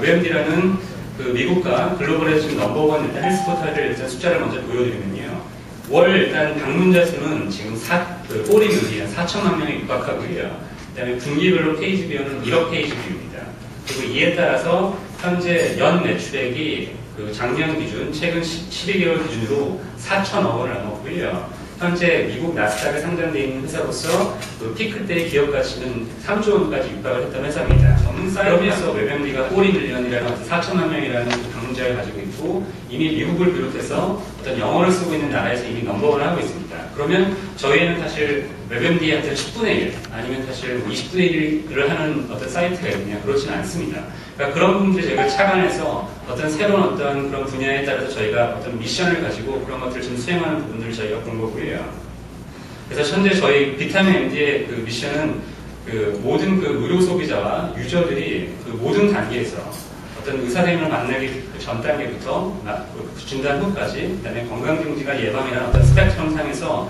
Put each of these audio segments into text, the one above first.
WebMD라는 그 미국과 글로벌에서 지금 넘버원 일단 헬스 포털을 일단 숫자를 먼저 보여드리면요. 월 일단 방문자 수는 지금 4, 그 꼬리 뮤지야 4천만 명에 육박하고요. 그 다음에 분기별로 페이지 뷰는 1억 페이지 뷰입니다. 그리고 이에 따라서 현재 연 매출액이 그 작년 기준, 최근 12개월 기준으로 4천억 원을 넘었고요. 현재 미국 나스닥에 상장되어 있는 회사로서 그 피크 때 기업 가치는 3조 원까지 육박을 했던 회사입니다. 사이트에서 웹엠디가 꼬리 밀리언이라는 어떤 4천만 명이라는 그 방문자를 가지고 있고 이미 미국을 비롯해서 어떤 영어를 쓰고 있는 나라에서 이미 넘버원을 하고 있습니다. 그러면 저희는 사실 웹엠디한테 10분의 1 아니면 사실 20분의 1을 하는 어떤 사이트가 있느냐 그렇지는 않습니다. 그러니까 그런 부분들을 저희가 착안해서 어떤 새로운 어떤 그런 분야에 따라서 저희가 어떤 미션을 가지고 그런 것들을 좀 수행하는 부분들을 저희가 본 거고요. 그래서 현재 저희 비타민 MD의 그 미션은 그 모든 그 의료 소비자와 유저들이 그 모든 단계에서 어떤 의사 선생님을 만나기 그전 단계부터 그 진단 후까지 그다음에 건강증지가 예방이라는 어떤 스펙트럼 상에서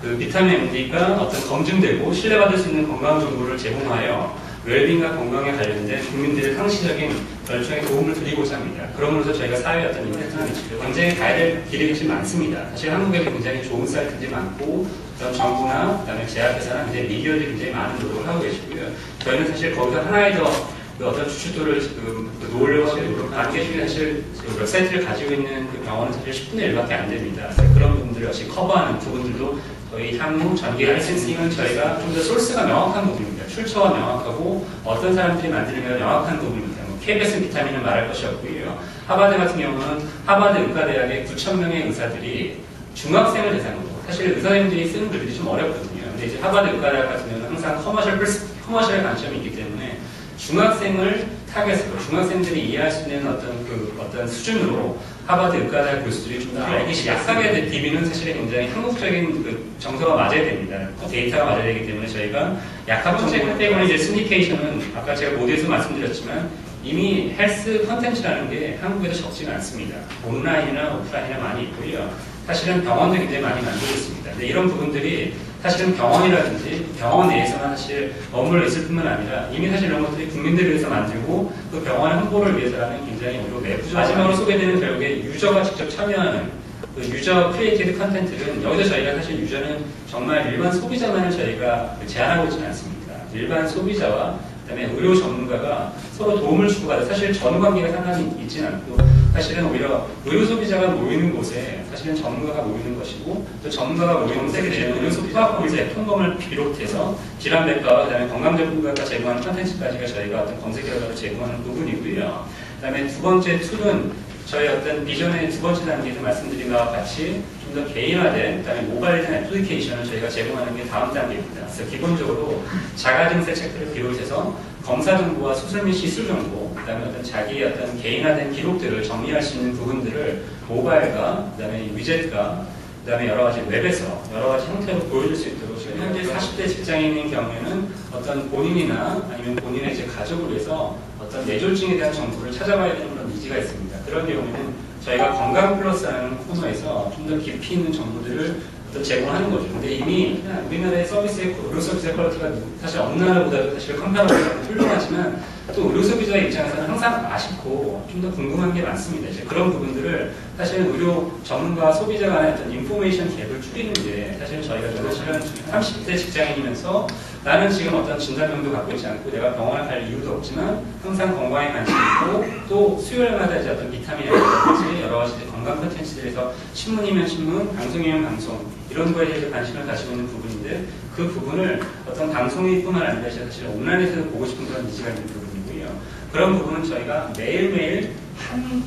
그 비타민 MD가 어떤 검증되고 신뢰받을 수 있는 건강 정보를 제공하여 웰빙과 건강에 관련된 국민들의 상시적인 결정에 도움을 드리고자 합니다. 그러면서 저희가 사회에 어떤 임팩트를 미치고 굉장히 가야 될 길이 좀 많습니다. 사실 한국에도 굉장히 좋은 사이트들이 많고 그다음 정부나 그다음에 제약회사나 굉장히 미디어들이 굉장히 많은 노력을 하고 계시고요. 저희는 사실 거기서 하나의 더그 어떤 주주도를 지금 그 놓으려고 하고 있고 단계 중에 사실 몇 세트를 가지고 있는 그 병원은 사실 10분의 1밖에 안 됩니다. 그런 부분들을 역시 커버하는 부분들도 저희 향후 전기 라이센싱은 저희가 좀 더 소스가 명확한 부분입니다. 출처가 명확하고 어떤 사람들이 만드는 가 명확한 부분입니다. 뭐 KBS 비타민은 말할 것이 없고요. 하바드 같은 경우는 하바드 의과대학의 9,000명의 의사들이 중학생을 대상으로 사실 의사님들이 쓰는 글들이 좀 어렵거든요. 근데 이제 하바드 의과대학 같은 경우는 항상 커머셜, 커머셜 관점이 있기 때문에 중학생을 타겟으로 중학생들이 이해할 수 있는 어떤 그 어떤 수준으로 하버드 의과대학 교수들이 좀 더 알기 쉽게 약하게 DB는 사실 굉장히 한국적인 그 정서가 맞아야 됩니다. 데이터가 맞아야 되기 때문에 저희가 약한 정보 때문에 이제 스니케이션은 아까 제가 모두에서 말씀드렸지만 이미 헬스 컨텐츠라는 게 한국에도 적지는 않습니다. 온라인이나 오프라인이나 많이 있고요. 사실은 병원도 굉장히 많이 만들고 있습니다. 근데 이런 부분들이 사실은 병원이라든지 병원 내에서만 사실 머물러 있을 뿐만 아니라 이미 사실 이런 것들이 국민들을 위해서 만들고 그 병원 홍보를 위해서라는 굉장히 오히려 매부적 마지막으로 소개되는 결국에 유저가 직접 참여하는 그 유저 크리에이티드 컨텐츠는 여기서 저희가 사실 유저는 정말 일반 소비자만을 저희가 제한하고 있지는 않습니다. 일반 소비자와 그다음에 의료 전문가가 서로 도움을 주고받아 사실 전 관계가 상관이 있지는 않고 사실은 오히려 의료 소비자가 모이는 곳에 사실은 전문가가 모이는 것이고 또 전문가가 모이는 곳에 의료 소비자 이제 통검을 비롯해서 질환백과와 그다음에 건강전문가가 제공하는 컨텐츠까지가 저희가 어떤 검색 결과를 제공하는 부분이고요. 그다음에 두 번째 툴은 저희 어떤 비전의 두 번째 단계에서 말씀드린 것과 같이 좀 더 개인화된 그다음에 모바일된 애플리케이션을 저희가 제공하는 게 다음 단계입니다. 그래서 기본적으로 자가증세 체크를 비롯해서 검사 정보와 수술 및 시술 정보, 그다음에 어떤 자기의 어떤 개인화된 기록들을 정리할 수 있는 부분들을 모바일과 그다음에 위젯과 그다음에 여러 가지 웹에서 여러 가지 형태로 보여줄 수 있도록 저희가 10대 직장인인 경우에는 어떤 본인이나 아니면 본인의 이제 가족을 위해서 어떤 뇌졸중에 대한 정보를 찾아봐야 되는 그런 니즈가 있습니다. 그런 경우에는 저희가 건강 플러스라는 코너에서 좀 더 깊이 있는 정보들을 또 제공하는 거죠. 근데 이미 우리나라의 서비스의 의료 서비스의 퀄리티가 사실 어느 나라보다도 사실 컴파라블로 훌륭하지만 또 의료 소비자의 입장에서는 항상 아쉽고 좀 더 궁금한 게 많습니다. 이제 그런 부분들을 사실은 의료 전문가와 소비자 간의 어떤 인포메이션 갭을 줄이는 게 사실은 저희가 사실은 30대 직장인이면서 나는 지금 어떤 진단명도 갖고 있지 않고 내가 병원을 갈 이유도 없지만 항상 건강에 관심이 있고 또 수요일마다 이제 어떤 비타민이라든지 여러 가지 건강 컨텐츠들에서 신문이면 신문, 방송이면 방송 이런 거에 대해서 관심을 가지고 있는 부분인데 그 부분을 어떤 방송이뿐만 아니라 사실 온라인에서 보고 싶은 그런 니즈가 있는 부분이고요. 그런 부분은 저희가 매일매일 한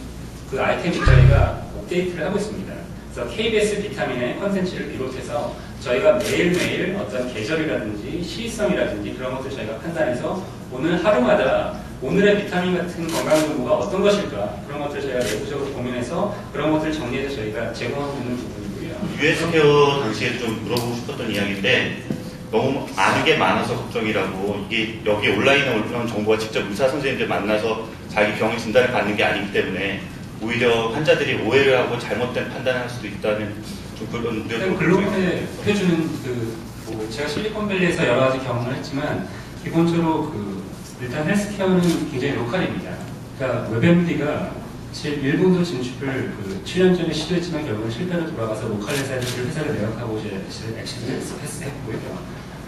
그 아이템씩 저희가 업데이트를 하고 있습니다. 그래서 KBS 비타민의 컨텐츠를 비롯해서 저희가 매일매일 어떤 계절이라든지 시의성이라든지 그런 것들 저희가 판단해서 오늘 하루마다 오늘의 비타민 같은 건강 정보가 어떤 것일까 그런 것들 저희가 내부적으로 고민해서 그런 것들을 정리해서 저희가 제공하고 있는 부분이고요. 케어 당시에 좀 물어보고 싶었던 이야기인데 너무 아는 게 많아서 걱정이라고 이게 여기 온라인에 올라온 정보가 직접 의사 선생님들 만나서 자기 병의 진단을 받는 게 아니기 때문에 오히려 환자들이 오해를 하고 잘못된 판단을 할 수도 있다는 좀 그런 우려도 글로벌에 해주는 그 뭐 제가 실리콘밸리에서 여러 가지 경험을 했지만 기본적으로 그 일단 헬스케어는 굉장히 로컬입니다. 그러니까 웹엠디가 일본도 진출을 그 7년 전에 시도했지만 결국은 실패로 돌아가서 로컬 회사들 회사를 매각하고 이제 액션을 했- 했고요.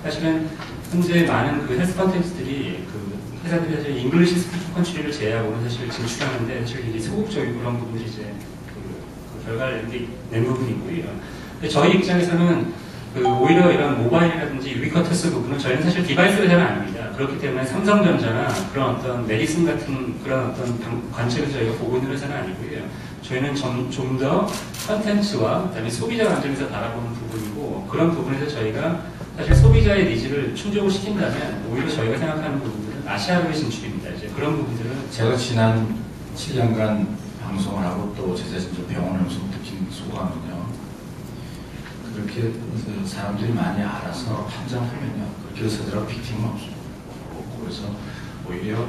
사실은 현재 많은 그 헬스 컨텐츠들이 그 회사들이 사실 잉글리시 스피킹 컨트리를 제외하고는 사실 진출하는데 사실 이게 소극적이고 그런 부분이 이제 그, 그 결과를 낸- 낸 부분이고요. 근데 저희 입장에서는 그 오히려 이런 모바일이라든지 유비쿼터스 부분은 저희는 사실 디바이스 회사는 아닙니다. 그렇기 때문에 삼성전자나 그런 어떤 메디슨 같은 그런 어떤 방- 관점에서 저희가 보고 있는 회사는 아니고요. 저희는 좀 더 컨텐츠와 그다음에 소비자 관점에서 바라보는 부분이고 그런 부분에서 저희가 사실 소비자의 니즈를 충족을 시킨다면 오히려 저희가 생각하는 부분들은 아시아로의 진출입니다. 이제 그런 부분들은 제가 지난 7년간 방송을 하고 또 제자진 좀 병원하면서 느낀 소감은요. 그렇게 그 사람들이 많이 알아서 판정하면요. 그렇게 의사들하고 빅팀은. 없고 그래서 오히려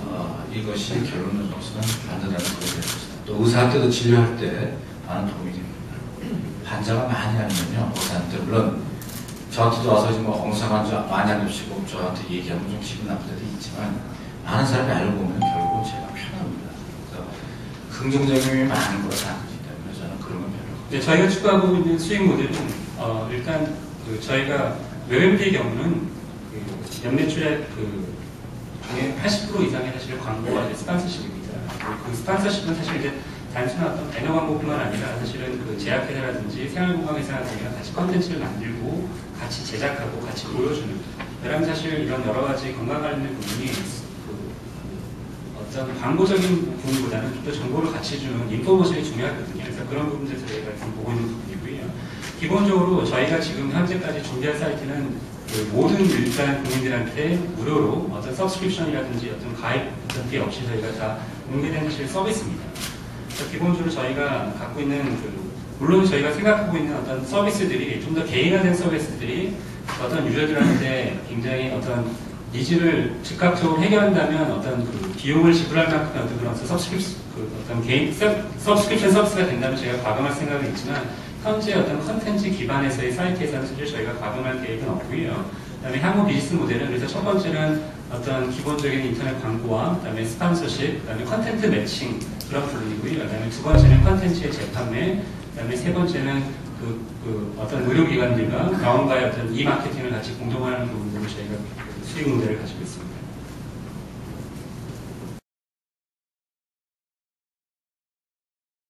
어, 이것이 결론으로서는 반대라는 것이다. 또 의사한테도 진료할 때 많은 도움이 됩니다. 환자가 많이 알면요. 의사한테 물론 저한테도 와서 지금 뭐 엉성한 저 많이 알려주시고 저한테 얘기하면 좀 기분 나쁠 때도 있지만 많은 사람이 알고 보면 결국은 제가 편합니다. 그래서 긍정적인 많은 아니기 때문에 저는 별로. 네, 저희가 추구하고 있는 수익 모델은 어, 일단 그 저희가 웹엠디의 경우는 그 연매출의 그 중에 80% 이상이 사실 광고와 이제 스폰서십입니다. 그, 그 스폰서십은 사실 이제 단순한 어떤 배너 광고뿐만 아니라 사실은 그 제약회사라든지 생활건강회사들이랑 같이 컨텐츠를 만들고 같이 제작하고 같이 보여주는 그런 사실 이런 여러 가지 건강 관련된 부분이 그 어떤 광고적인 부분보다는 좀 더 정보를 같이 주는 인포머션이 중요하거든요. 그래서 그런 부분들 저희가 지금 보고 있는 부분이고요. 기본적으로 저희가 지금 현재까지 준비한 사이트는 그 모든 일단 국민들한테 무료로 어떤 서브스크립션이라든지 어떤 가입 어떤 비 없이 저희가 다 공개되는 실 서비스입니다. 그래서 기본적으로 저희가 갖고 있는 그 물론 저희가 생각하고 있는 어떤 서비스들이 좀 더 개인화된 서비스들이 어떤 유저들한테 굉장히 어떤 니즈를 즉각적으로 해결한다면 어떤 그 비용을 지불할 만큼의 어떤 그런 서브스크립션, 그 어떤 개인 서- 서브스크립션 서비스가 된다면 저희가 과금할 생각은 있지만 현재 어떤 컨텐츠 기반에서의 사이트에서는 사실 저희가 과금할 계획은 없고요. 그다음에 향후 비즈니스 모델은 그래서 첫 번째는 어떤 기본적인 인터넷 광고와 그다음에 스폰서십, 그다음에 컨텐츠 매칭 그런 부분이고요. 그다음에 두 번째는 컨텐츠의 재판매, 그다음에 세 번째는 그, 그 어떤 의료기관들과 병원과의 어떤 이 마케팅을 같이 공동하는 부분으로 저희가 수익 모델을 가지고 있습니다.